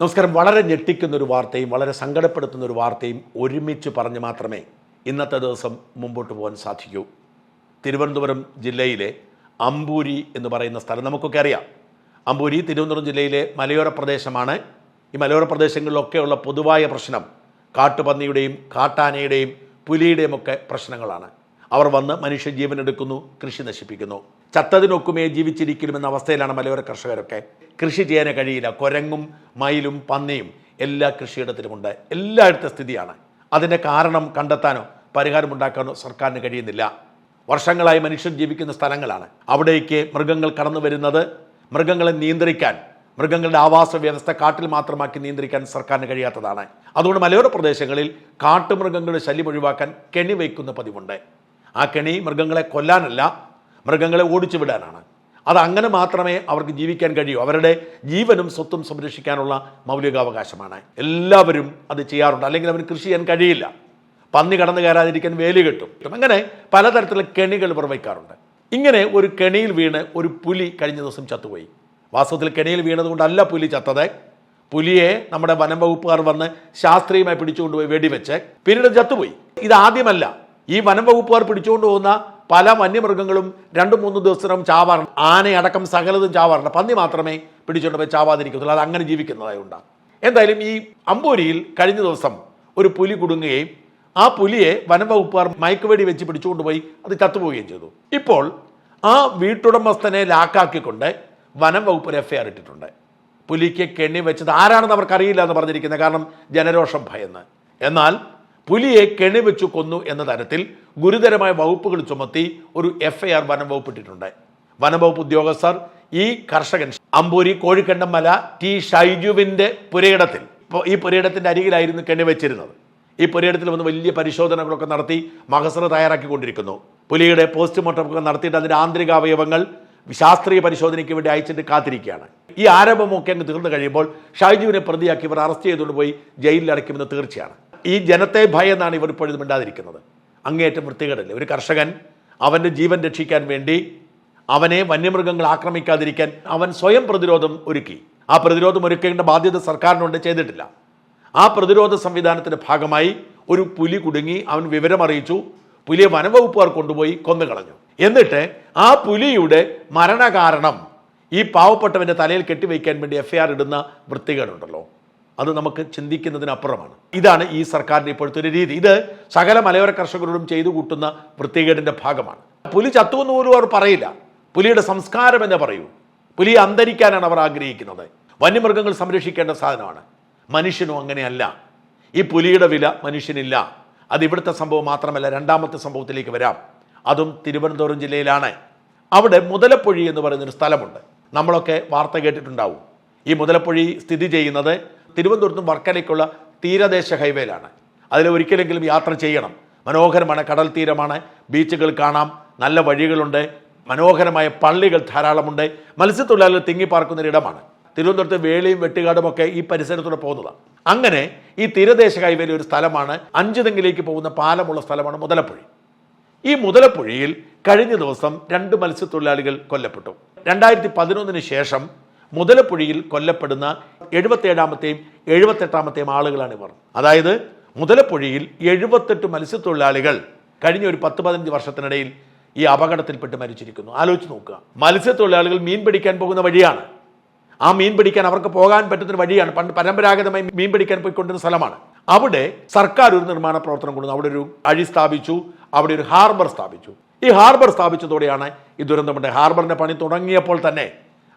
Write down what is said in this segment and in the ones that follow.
നമസ്കാരം. വളരെ ഞെട്ടിക്കുന്ന ഒരു വാർത്തയും വളരെ സങ്കടപ്പെടുത്തുന്ന ഒരു വാർത്തയും ഒരുമിച്ച് പറഞ്ഞ് മാത്രമേ ഇന്നത്തെ ദിവസം മുമ്പോട്ട് പോകാൻ സാധിക്കൂ. തിരുവനന്തപുരം ജില്ലയിലെ അമ്പൂരി എന്ന് പറയുന്ന സ്ഥലം നമുക്കൊക്കെ അറിയാം. അമ്പൂരി തിരുവനന്തപുരം ജില്ലയിലെ മലയോര പ്രദേശമാണ്. ഈ മലയോര പ്രദേശങ്ങളിലൊക്കെയുള്ള പൊതുവായ പ്രശ്നം കാട്ടുപന്നിയുടെയും കാട്ടാനയുടെയും പുലിയുടെയും ഒക്കെ പ്രശ്നങ്ങളാണ്. അവർ വന്ന് മനുഷ്യജീവൻ എടുക്കുന്നു കൃഷി നശിപ്പിക്കുന്നു. ചത്തതിനൊക്കുമേ ജീവിച്ചിരിക്കണമെന്ന അവസ്ഥയിലാണ് മലയോര കർഷകരൊക്കെ. കൃഷി ചെയ്യാൻ കഴിയില്ല. കൊരങ്ങും മയിലും പന്നിയും എല്ലാ കൃഷിയിടത്തിലുമുണ്ട്. എല്ലായിടത്തെ സ്ഥിതിയാണ്. അതിന്റെ കാരണം കണ്ടെത്താനോ പരിഹാരമുണ്ടാക്കാനോ സർക്കാരിന് കഴിയുന്നില്ല. വർഷങ്ങളായി മനുഷ്യൻ ജീവിക്കുന്ന സ്ഥലങ്ങളാണ്. അവിടേക്ക് മൃഗങ്ങൾ കടന്നു വരുന്നത് മൃഗങ്ങളെ നിയന്ത്രിക്കാൻ മൃഗങ്ങളുടെ ആവാസ വ്യവസ്ഥ കാട്ടിൽ മാത്രമാക്കി നിയന്ത്രിക്കാൻ സർക്കാരിന് കഴിയാത്തതാണ്. അതുകൊണ്ട് മലയോര പ്രദേശങ്ങളിൽ കാട്ടുമൃഗങ്ങളുടെ ശല്യം ഒഴിവാക്കാൻ കെണി വയ്ക്കുന്ന പതിവുണ്ട്. ആ കെണി മൃഗങ്ങളെ കൊല്ലാനല്ല മൃഗങ്ങളെ ഓടിച്ചു വിടാനാണ് അത് അങ്ങനെ മാത്രമേ അവർക്ക് ജീവിക്കാൻ കഴിയൂ. അവരുടെ ജീവനും സ്വത്തും സംരക്ഷിക്കാനുള്ള മൗലികാവകാശമാണ്. എല്ലാവരും അത് ചെയ്യാറുണ്ട്. അല്ലെങ്കിൽ അവന് കൃഷി ചെയ്യാൻ കഴിയില്ല. പന്നി കടന്നു കയറാതിരിക്കാൻ വേലി കെട്ടും. അങ്ങനെ പലതരത്തിലുള്ള കെണികൾ പുറവയ്ക്കാറുണ്ട് ഇങ്ങനെ ഒരു കെണിയിൽ വീണ് ഒരു പുലി കഴിഞ്ഞ ദിവസം ചത്തുപോയി. വാസ്തവത്തിൽ കെണിയിൽ വീണതുകൊണ്ടല്ല പുലി ചത്തത്. പുലിയെ നമ്മുടെ വനം വകുപ്പുകാർ വന്ന് ശാസ്ത്രീയമായി പിടിച്ചുകൊണ്ടുപോയി വെടിവെച്ച് പിന്നീട് ചത്തുപോയി. ഇതാദ്യമല്ല. ഈ വനം വകുപ്പുകാർ പിടിച്ചുകൊണ്ട് പോകുന്ന പല വന്യമൃഗങ്ങളും രണ്ടു മൂന്ന് ദിവസം ചാവാറുണ്ട്. ആനയടക്കം സകലതും ചാവാറുണ്ട്. പന്നി മാത്രമേ പിടിച്ചുകൊണ്ട് പോയി ചാവാതിരിക്കത്തുള്ളൂ. അത് അങ്ങനെ ജീവിക്കുന്നതായി ഉണ്ടാകും എന്തായാലും ഈ അമ്പൂരിയിൽ കഴിഞ്ഞ ദിവസം ഒരു പുലി കുടുങ്ങുകയും ആ പുലിയെ വനംവകുപ്പുകാർ മയക്കുവെടി വെച്ച് പിടിച്ചുകൊണ്ടുപോയി അത് ചത്തുപോവുകയും ചെയ്തു. ഇപ്പോൾ ആ വീട്ടുടമസ്ഥനെ ലാക്കാക്കിക്കൊണ്ട് വനം വകുപ്പ് ഒരു എഫ്ഐആർ ഇട്ടിട്ടുണ്ട്. പുലിക്ക് കെണി വെച്ചത് ആരാണെന്ന് അവർക്കറിയില്ല എന്ന് പറഞ്ഞിരിക്കുന്നത് കാരണം ജനരോഷം ഭയന്ന്. എന്നാൽ പുലിയെ കെണിവെച്ചു കൊന്നു എന്ന തരത്തിൽ ഗുരുതരമായ വകുപ്പുകൾ ചുമത്തി ഒരു എഫ് എഫ്ഐആർ വനം വകുപ്പ് ഇട്ടിട്ടുണ്ട് വനംവകുപ്പ് ഉദ്യോഗസ്ഥർ ഈ കർഷകൻ അമ്പൂരി കോഴിക്കണ്ടം മല ടി ഷൈജുവിന്റെ പുരയിടത്തിൽ ഈ പുരയിടത്തിന്റെ അരികിലായിരുന്നു കെണിവെച്ചിരുന്നത്. ഈ പുരയിടത്തിൽ വന്ന് വലിയ പരിശോധനകളൊക്കെ നടത്തി മഹസർ തയ്യാറാക്കിക്കൊണ്ടിരിക്കുന്നു. പുലിയുടെ പോസ്റ്റ്മോർട്ടം ഒക്കെ നടത്തിയിട്ട് അതിന്റെ ആന്തരിക അവയവങ്ങൾ ശാസ്ത്രീയ പരിശോധനയ്ക്ക് വേണ്ടി അയച്ചിട്ട് കാത്തിരിക്കുകയാണ്. ഈ ആരംഭമൊക്കെ അങ്ങ് തീർന്നു കഴിയുമ്പോൾ ഷൈജുവിനെ പ്രതിയാക്കി ഇവർ അറസ്റ്റ് ചെയ്തുകൊണ്ട് പോയി ജയിലിൽ അടയ്ക്കുമെന്ന് തീർച്ചയാണ്. ഈ ജനത്തെ ഭയന്നാണ് ഇവർ ഇപ്പോഴും മിണ്ടാതിരിക്കുന്നത്. അങ്ങേറ്റം വൃത്തികേടല്ലേ? ഒരു കർഷകൻ അവന്റെ ജീവൻ രക്ഷിക്കാൻ വേണ്ടി അവനെ വന്യമൃഗങ്ങൾ ആക്രമിക്കാതിരിക്കാൻ അവൻ സ്വയം പ്രതിരോധം ഒരുക്കി. ആ പ്രതിരോധം ഒരുക്കേണ്ട ബാധ്യത സർക്കാരിനുണ്ട് ചെയ്തിട്ടില്ല. ആ പ്രതിരോധ സംവിധാനത്തിന്റെ ഭാഗമായി ഒരു പുലി കുടുങ്ങി അവൻ വിവരം അറിയിച്ചു പുലിയെ വനംവകുപ്പുകാർ കൊണ്ടുപോയി കൊന്നു കളഞ്ഞു എന്നിട്ട് ആ പുലിയുടെ മരണകാരണം ഈ പാവപ്പെട്ടവന്റെ തലയിൽ കെട്ടിവയ്ക്കാൻ വേണ്ടി എഫ് ഐ ആർ ഇടുന്ന വൃത്തികേടുണ്ടല്ലോ. അത് നമുക്ക് ചിന്തിക്കുന്നതിനപ്പുറമാണ്. ഇതാണ് ഈ സർക്കാരിന്റെ ഇപ്പോഴത്തെ ഒരു രീതി. ഇത് സകല മലയോര കർഷകരോടും ചെയ്തു കൂട്ടുന്ന വൃത്തികേടിന്റെ ഭാഗമാണ്. പുലി ചത്തുവെന്ന് പോലും അവർ പറയില്ല. പുലിയുടെ സംസ്കാരം എന്ന് പറയൂ. പുലി അന്തരിക്കാനാണ് അവർ ആഗ്രഹിക്കുന്നത്. വന്യമൃഗങ്ങൾ സംരക്ഷിക്കേണ്ട സാധനമാണ്. മനുഷ്യനും അങ്ങനെയല്ല. ഈ പുലിയുടെ വില മനുഷ്യനില്ല. അത് ഇവിടുത്തെ സംഭവം മാത്രമല്ല രണ്ടാമത്തെ സംഭവത്തിലേക്ക് വരാം. അതും തിരുവനന്തപുരം ജില്ലയിലാണ്. അവിടെ മുതലപ്പൊഴി എന്ന് പറയുന്നൊരു സ്ഥലമുണ്ട്. നമ്മളൊക്കെ വാർത്ത കേട്ടിട്ടുണ്ടാവും. ഈ മുതലപ്പൊഴി സ്ഥിതി ചെയ്യുന്നത് തിരുവനന്തപുരത്തും വർക്കലയ്ക്കുള്ള തീരദേശ ഹൈവേയിലാണ്. അതിൽ ഒരിക്കലെങ്കിലും യാത്ര ചെയ്യണം. മനോഹരമാണ് കടൽ തീരമാണ്. ബീച്ചുകൾ കാണാം. നല്ല വഴികളുണ്ട്. മനോഹരമായ പള്ളികൾ ധാരാളമുണ്ട്. മത്സ്യത്തൊഴിലാളികൾ തിങ്ങിപ്പാർക്കുന്ന ഒരിടമാണ് തിരുവനന്തപുരത്ത് വേളിയും വെട്ടുകാടും ഒക്കെ ഈ പരിസരത്തൂടെ പോകുന്നതാണ് അങ്ങനെ ഈ തീരദേശ ഹൈവേയിലെ ഒരു സ്ഥലമാണ്. അഞ്ചുതെങ്ങിലേക്ക് പോകുന്ന പാലമുള്ള സ്ഥലമാണ് മുതലപ്പുഴി. ഈ മുതലപ്പുഴയിൽ കഴിഞ്ഞ ദിവസം രണ്ട് മത്സ്യത്തൊഴിലാളികൾ കൊല്ലപ്പെട്ടു. രണ്ടായിരത്തി പതിനൊന്നിന് ശേഷം മുതലപ്പുഴയിൽ കൊല്ലപ്പെടുന്ന എഴുപത്തേഴാമത്തെയും എഴുപത്തെട്ടാമത്തെയും ആളുകളാണ് ഇവർ. അതായത് മുതലപ്പുഴയിൽ എഴുപത്തെട്ട് മത്സ്യത്തൊഴിലാളികൾ കഴിഞ്ഞ ഒരു പത്ത് പതിനഞ്ച് വർഷത്തിനിടയിൽ ഈ അപകടത്തിൽപ്പെട്ട് മരിച്ചിരിക്കുന്നു. ആലോചിച്ച് നോക്കുക. മത്സ്യത്തൊഴിലാളികൾ മീൻ പിടിക്കാൻ പോകുന്ന വഴിയാണ്. ആ മീൻ പിടിക്കാൻ അവർക്ക് പോകാൻ പറ്റുന്ന വഴിയാണ്. പണ്ട് പരമ്പരാഗതമായി മീൻ പിടിക്കാൻ പോയിക്കൊണ്ടിരുന്ന സ്ഥലമാണ്. അവിടെ സർക്കാർ ഒരു നിർമ്മാണ പ്രവർത്തനം കൊണ്ടു അവിടെ ഒരു അഴി സ്ഥാപിച്ചു. അവിടെ ഒരു ഹാർബർ സ്ഥാപിച്ചു. ഈ ഹാർബർ സ്ഥാപിച്ചതോടെയാണ് ഈ ദുരന്തമുണ്ട് ഹാർബറിന്റെ പണി തുടങ്ങിയപ്പോൾ തന്നെ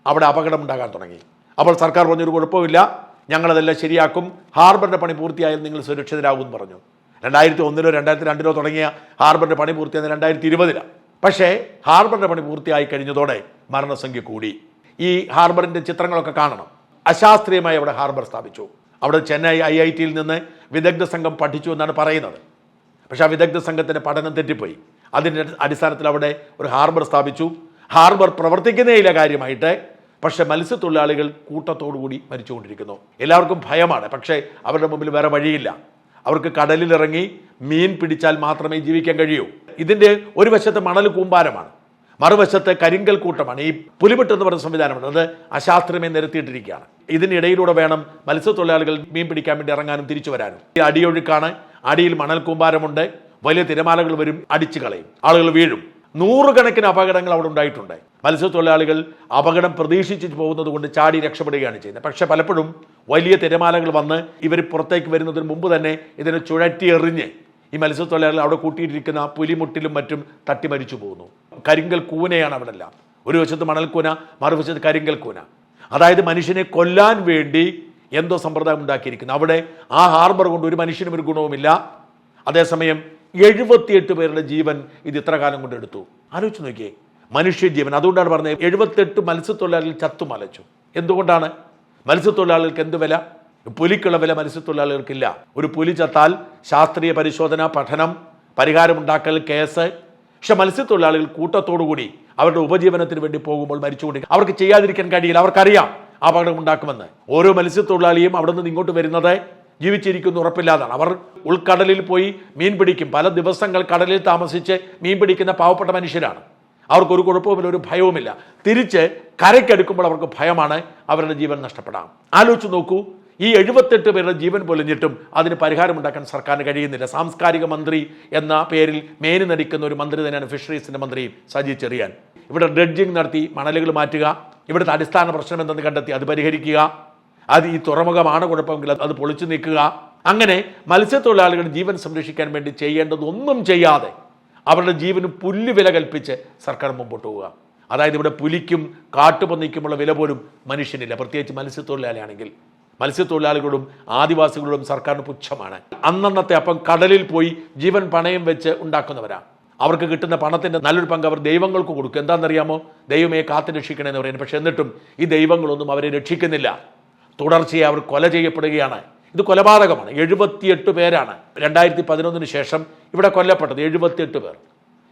അവിടെ അപകടം ഉണ്ടാകാൻ തുടങ്ങി. അപ്പോൾ സർക്കാർ പറഞ്ഞൊരു കുഴപ്പമില്ല. ഞങ്ങളതെല്ലാം ശരിയാക്കും. ഹാർബറിന്റെ പണി പൂർത്തിയായാലും നിങ്ങൾ സുരക്ഷിതരാകും എന്ന് പറഞ്ഞു. രണ്ടായിരത്തി ഒന്നിലോ രണ്ടായിരത്തി രണ്ടിലോ തുടങ്ങിയ ഹാർബറിന്റെ പണി പൂർത്തിയായത് രണ്ടായിരത്തി ഇരുപതിലാണ് പക്ഷേ ഹാർബറിന്റെ പണി പൂർത്തിയായി കഴിഞ്ഞതോടെ മരണസംഖ്യ കൂടി. ഈ ഹാർബറിന്റെ ചിത്രങ്ങളൊക്കെ കാണണം. അശാസ്ത്രീയമായി അവിടെ ഹാർബർ സ്ഥാപിച്ചു. അവിടെ ചെന്നൈ ഐ ഐ ടിയിൽ നിന്ന് വിദഗ്ധ സംഘം പഠിച്ചു എന്നാണ് പറയുന്നത്. പക്ഷേ ആ വിദഗ്ധ സംഘത്തിന്റെ പഠനം തെറ്റിപ്പോയി. അതിന്റെ അടിസ്ഥാനത്തിൽ അവിടെ ഒരു ഹാർബർ സ്ഥാപിച്ചു. ഹാർബർ പ്രവർത്തിക്കുന്നേയില്ല കാര്യമായിട്ട്. പക്ഷെ മത്സ്യത്തൊഴിലാളികൾ കൂട്ടത്തോടുകൂടി മരിച്ചുകൊണ്ടിരിക്കുന്നു. എല്ലാവർക്കും ഭയമാണ്. പക്ഷേ അവരുടെ മുമ്പിൽ വേറെ വഴിയില്ല. അവർക്ക് കടലിലിറങ്ങി മീൻ പിടിച്ചാൽ മാത്രമേ ജീവിക്കാൻ കഴിയൂ. ഇതിന്റെ ഒരു വശത്ത് മണൽ കൂമ്പാരമാണ്. മറുവശത്ത് കരിങ്കൽ കൂട്ടമാണ്. ഈ പുലിമുട്ട് എന്ന് പറയുന്ന സംവിധാനമാണ് അത് അശാസ്ത്രമേ നിരത്തിയിട്ടിരിക്കുകയാണ്. ഇതിനിടയിലൂടെ വേണം മത്സ്യത്തൊഴിലാളികൾ മീൻ പിടിക്കാൻ വേണ്ടി ഇറങ്ങാനും തിരിച്ചു വരാനും. ഈ അടിയൊഴുക്കാണ്. അടിയിൽ മണൽ കൂമ്പാരമുണ്ട്. വലിയ തിരമാലകൾ വരും. അടിച്ചു കളയും. ആളുകൾ വീഴും. നൂറുകണക്കിന് അപകടങ്ങൾ അവിടെ ഉണ്ടായിട്ടുണ്ട്. മത്സ്യത്തൊഴിലാളികൾ അപകടം പ്രതീക്ഷിച്ച് പോകുന്നത് കൊണ്ട് ചാടി രക്ഷപ്പെടുകയാണ് ചെയ്യുന്നത്. പക്ഷെ പലപ്പോഴും വലിയ തിരമാലകൾ വന്ന് ഇവർ പുറത്തേക്ക് വരുന്നതിന് മുമ്പ് തന്നെ ഇതിനെ ചുഴറ്റി എറിഞ്ഞ് ഈ മത്സ്യത്തൊഴിലാളികൾ അവിടെ കൂട്ടിയിട്ടിരിക്കുന്ന പുലിമുട്ടിലും മറ്റും തട്ടി മരിച്ചു പോകുന്നു. കരിങ്കൽ കൂനയാണ് അവിടെ എല്ലാം ഒരു വശത്ത് മണൽക്കൂന മറുവശത്ത് കരിങ്കൽ കൂന. അതായത് മനുഷ്യനെ കൊല്ലാൻ വേണ്ടി എന്തോ സമ്പ്രദായം ഉണ്ടാക്കിയിരിക്കുന്നു. അവിടെ ആ ഹാർബർ കൊണ്ട് ഒരു മനുഷ്യനും ഒരു ഗുണവുമില്ല. അതേസമയം എഴുപത്തിയെട്ട് പേരുടെ ജീവൻ ഇത് ഇത്ര കാലം കൊണ്ട് എടുത്തു. ആലോചിച്ച് നോക്കിയേ. മനുഷ്യ ജീവൻ. അതുകൊണ്ടാണ് പറഞ്ഞത് എഴുപത്തെട്ട് മത്സ്യത്തൊഴിലാളികൾ ചത്തു മലച്ചു. എന്തുകൊണ്ടാണ്? മത്സ്യത്തൊഴിലാളികൾക്ക് എന്ത് വില? പുലിക്കുള്ള വില മത്സ്യത്തൊഴിലാളികൾക്കില്ല. ഒരു പുലി ചത്താൽ ശാസ്ത്രീയ പരിശോധന പഠനം പരിഹാരമുണ്ടാക്കൽ കേസ്. പക്ഷെ മത്സ്യത്തൊഴിലാളികൾ കൂട്ടത്തോടുകൂടി അവരുടെ ഉപജീവനത്തിന് വേണ്ടി പോകുമ്പോൾ മരിച്ചുകൊണ്ടിരിക്കും. അവർക്ക് ചെയ്യാതിരിക്കാൻ കഴിയില്ല. അവർക്കറിയാം അപകടം ഉണ്ടാക്കുമെന്ന്. ഓരോ മത്സ്യത്തൊഴിലാളിയും അവിടെ നിന്ന് ഇങ്ങോട്ട് വരുന്നത് ജീവിച്ചിരിക്കുന്ന ഉറപ്പില്ലാതാണ്. അവർ ഉൾക്കടലിൽ പോയി മീൻ പിടിക്കും. പല ദിവസങ്ങൾ കടലിൽ താമസിച്ച് മീൻ പിടിക്കുന്ന പാവപ്പെട്ട മനുഷ്യരാണ്. അവർക്കൊരു കുഴപ്പവുമില്ല ഒരു ഭയവുമില്ല. തിരിച്ച് കരയ്ക്കെടുക്കുമ്പോൾ അവർക്ക് ഭയമാണ് അവരുടെ ജീവൻ നഷ്ടപ്പെടാം. ആലോചിച്ച് നോക്കൂ ഈ എഴുപത്തെട്ട് പേരുടെ ജീവൻ പൊലിഞ്ഞിട്ടും അതിന് പരിഹാരമുണ്ടാക്കാൻ സർക്കാരിന് കഴിയുന്നില്ല. സാംസ്കാരിക മന്ത്രി എന്ന പേരിൽ മേനി നടിക്കുന്ന ഒരു മന്ത്രി തന്നെയാണ് ഫിഷറീസിന്റെ മന്ത്രി സജി ചെറിയാൻ. ഇവിടെ ഡ്രഡ്ജിങ് നടത്തി മണലുകൾ മാറ്റുക ഇവിടുത്തെ അടിസ്ഥാന പ്രശ്നം എന്തെന്ന് കണ്ടെത്തി അത് പരിഹരിക്കുക. അത് ഈ തുറമുഖമാണ് കുഴപ്പമെങ്കിൽ അത് പൊളിച്ചു നീക്കുക. അങ്ങനെ മത്സ്യത്തൊഴിലാളികളുടെ ജീവൻ സംരക്ഷിക്കാൻ വേണ്ടി ചെയ്യേണ്ടതൊന്നും ചെയ്യാതെ അവരുടെ ജീവന് പുല്ല് വില കൽപ്പിച്ച് സർക്കാർ മുമ്പോട്ട് പോവുക. അതായത് ഇവിടെ പുലിക്കും കാട്ടുപന്നിക്കുമുള്ള വില പോലും മനുഷ്യനില്ല. പ്രത്യേകിച്ച് മത്സ്യത്തൊഴിലാളിയാണെങ്കിൽ. മത്സ്യത്തൊഴിലാളികളോടും ആദിവാസികളോടും സർക്കാരിന് പുച്ഛമാണ്. അന്നന്നത്തെ അപ്പം കടലിൽ പോയി ജീവൻ പണയം വെച്ച് ഉണ്ടാക്കുന്നവരാ. അവർക്ക് കിട്ടുന്ന പണത്തിന്റെ നല്ലൊരു പങ്ക് അവർ ദൈവങ്ങൾക്ക് കൊടുക്കും. എന്താണെന്നറിയാമോ? ദൈവമേ കാത്തു രക്ഷിക്കണമെന്ന് പറയുന്നത് പക്ഷെ എന്നിട്ടും ഈ ദൈവങ്ങളൊന്നും അവരെ രക്ഷിക്കുന്നില്ല. തുടർച്ചയായി അവർ കൊല ചെയ്യപ്പെടുകയാണ്. ഇത് കൊലപാതകമാണ്. എഴുപത്തിയെട്ട് പേരാണ്. രണ്ടായിരത്തി പതിനൊന്നിന് ശേഷം ഇവിടെ കൊല്ലപ്പെട്ടത് എഴുപത്തിയെട്ട് പേർ.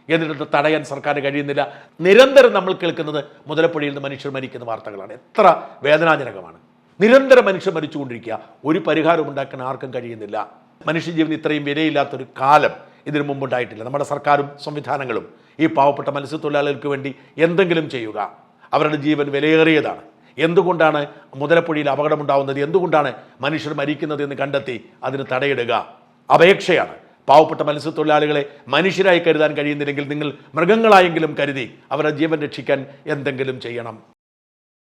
എന്നിട്ട് തടയാൻ സർക്കാർ കഴിയുന്നില്ല. നിരന്തരം നമ്മൾ കേൾക്കുന്നത് മുതലപ്പുഴയിൽ നിന്ന് മനുഷ്യർ മരിക്കുന്ന വാർത്തകളാണ്. എത്ര വേദനാജനകമാണ്. നിരന്തരം മനുഷ്യർ മരിച്ചുകൊണ്ടിരിക്കുക. ഒരു പരിഹാരം ഉണ്ടാക്കാൻ ആർക്കും കഴിയുന്നില്ല. മനുഷ്യജീവൻ ഇത്രയും വിലയില്ലാത്തൊരു കാലം ഇതിനു മുമ്പുണ്ടായിട്ടില്ല. നമ്മുടെ സർക്കാരും സംവിധാനങ്ങളും ഈ പാവപ്പെട്ട മത്സ്യത്തൊഴിലാളികൾക്ക് വേണ്ടി എന്തെങ്കിലും ചെയ്യുക. അവരുടെ ജീവൻ വിലയേറിയതാണ്. എന്തുകൊണ്ടാണ് മുതലപ്പുഴയിൽ അപകടമുണ്ടാവുന്നത്? എന്തുകൊണ്ടാണ് മനുഷ്യർ മരിക്കുന്നത് എന്ന് കണ്ടെത്തി അതിന് തടയിടുക? അപേക്ഷയാണ്. പാവപ്പെട്ട മത്സ്യത്തൊഴിലാളികളെ മനുഷ്യരായി കരുതാൻ കഴിയുന്നില്ലെങ്കിൽ നിങ്ങൾ മൃഗങ്ങളായെങ്കിലും കരുതി അവരുടെ ജീവൻ രക്ഷിക്കാൻ എന്തെങ്കിലും ചെയ്യണം.